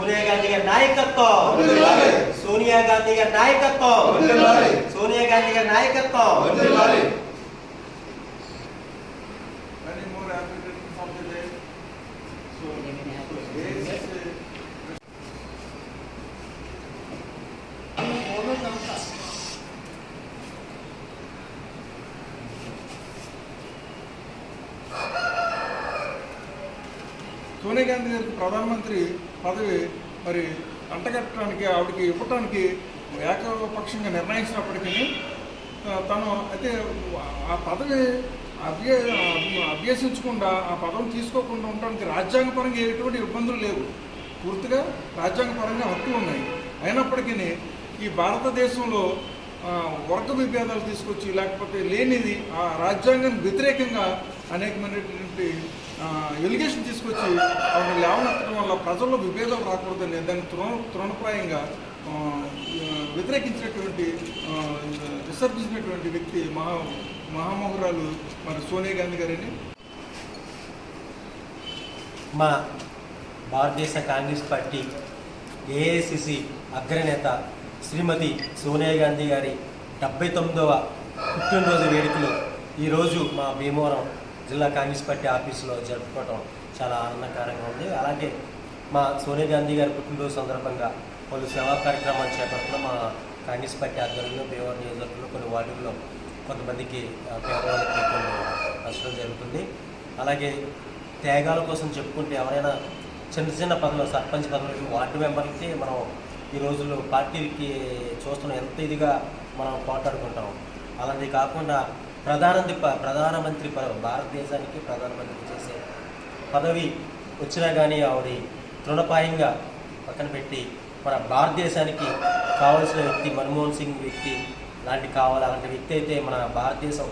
సోనియా గాంధీ గారి నాయకత్వం. సోనియా గాంధీ గారి నాయకత్వం. సోనియా గాంధీ గారి నాయకత్వం. సోనియా గాంధీ గారికి ప్రధానమంత్రి పదవి మరి అంటగట్టడానికి ఆవిడకి ఇవ్వటానికి ఏకపక్షంగా నిర్ణయించినప్పటికీ తను అయితే ఆ పదవి అభ్య అభ్యసించకుండా ఆ పదవి తీసుకోకుండా ఉండడానికి రాజ్యాంగపరంగా ఎటువంటి ఇబ్బందులు లేవు. పూర్తిగా రాజ్యాంగపరంగా హక్కులు ఉన్నాయి. అయినప్పటికీ ఈ భారతదేశంలో వర్గ విభేదాలు తీసుకొచ్చి లేకపోతే లేనిది ఆ రాజ్యాంగానికి వ్యతిరేకంగా అనేకమైనటువంటి ఎలిగేషన్ తీసుకొచ్చి ఆవిడ లేవనెత్తడం వల్ల ప్రజల్లో విభేదం రాకూడదని దాన్ని తృణ తృణప్రాయంగా వ్యతిరేకించినటువంటి విసర్జించినటువంటి వ్యక్తి మహా మహామోహరాలు మరి సోనియా గాంధీ గారని మా భారతదేశ కాంగ్రెస్ పార్టీ ఏఐసిసి అగ్రనేత శ్రీమతి సోనియా గాంధీ గారి డెబ్బై తొమ్మిదవ పుట్టినరోజు వేడుకలు ఈరోజు మా భీమవరం జిల్లా కాంగ్రెస్ పార్టీ ఆఫీసులో జరుపుకోవడం చాలా ఆనందకరంగా ఉంది. అలాగే మా సోనియా గాంధీ గారి పుట్టినరోజు సందర్భంగా పలు సేవా కార్యక్రమాలు చేపడుతున్న మా కాంగ్రెస్ పార్టీ ఆధ్వర్యంలో భీమవరం నియోజకవర్గంలో కొన్ని వార్డుల్లో కొంతమందికి పేదవాళ్ళకి కొన్ని నష్టం జరుగుతుంది. అలాగే త్యాగాల కోసం చెప్పుకుంటే ఎవరైనా చిన్న చిన్న పదవులు సర్పంచ్ పదవులకి వార్డు మెంబర్లకి మనం ఈ రోజుల్లో పార్టీలకి చూస్తున్నాం ఎంత ఇదిగా మనం పోట్లాడుకుంటాం. అలాంటిది కాకుండా ప్రధానమంత్రి ప- ప్రధానమంత్రి భారతదేశానికి ప్రధానమంత్రి చేసే పదవి వచ్చినా కానీ ఆవిడ తృణపాయంగా పక్కన పెట్టి మన భారతదేశానికి కావాల్సిన వ్యక్తి మన్మోహన్ సింగ్ వ్యక్తి లాంటి కావాలి అలాంటి వ్యక్తి అయితే మన భారతదేశం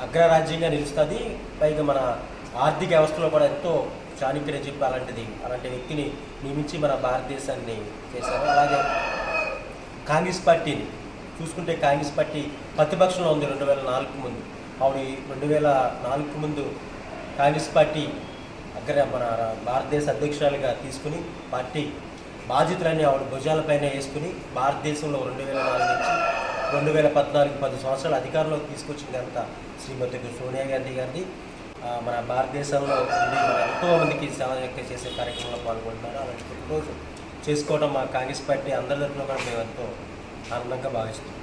అగ్రరాజ్యంగా నిలుస్తుంది. పైగా మన ఆర్థిక వ్యవస్థలో కూడా ఎంతో చాణక్యం చెప్పి అలాంటిది అలాంటి వ్యక్తిని నియమించి మన భారతదేశాన్ని చేశారు. అలాగే కాంగ్రెస్ పార్టీని చూసుకుంటే కాంగ్రెస్ పార్టీ ప్రతిపక్షంలో ఉంది రెండు వేల నాలుగు ముందు. ఆవిడ రెండు వేల నాలుగు ముందు కాంగ్రెస్ పార్టీ అగ్ర మన భారతదేశ అధ్యక్షురాలుగా తీసుకుని పార్టీ బాధ్యతలన్నీ ఆవిడ భుజాలపైన వేసుకుని భారతదేశంలో రెండు వేల నాలుగు నుంచి రెండు వేల పద్నాలుగు పది సంవత్సరాలు అధికారంలోకి తీసుకొచ్చింది అంతా శ్రీమతి సోనియా గాంధీ గారిది. మన భారతదేశంలో మన ఎంతో మందికి సేవ చేసే కార్యక్రమంలో పాల్గొంటున్నారు. అలాంటి రోజు చేసుకోవడం మా కాంగ్రెస్ పార్టీ అందరి తరఫున కూడా మేము ఎంతో ఆనందంగా భావిస్తున్నాం.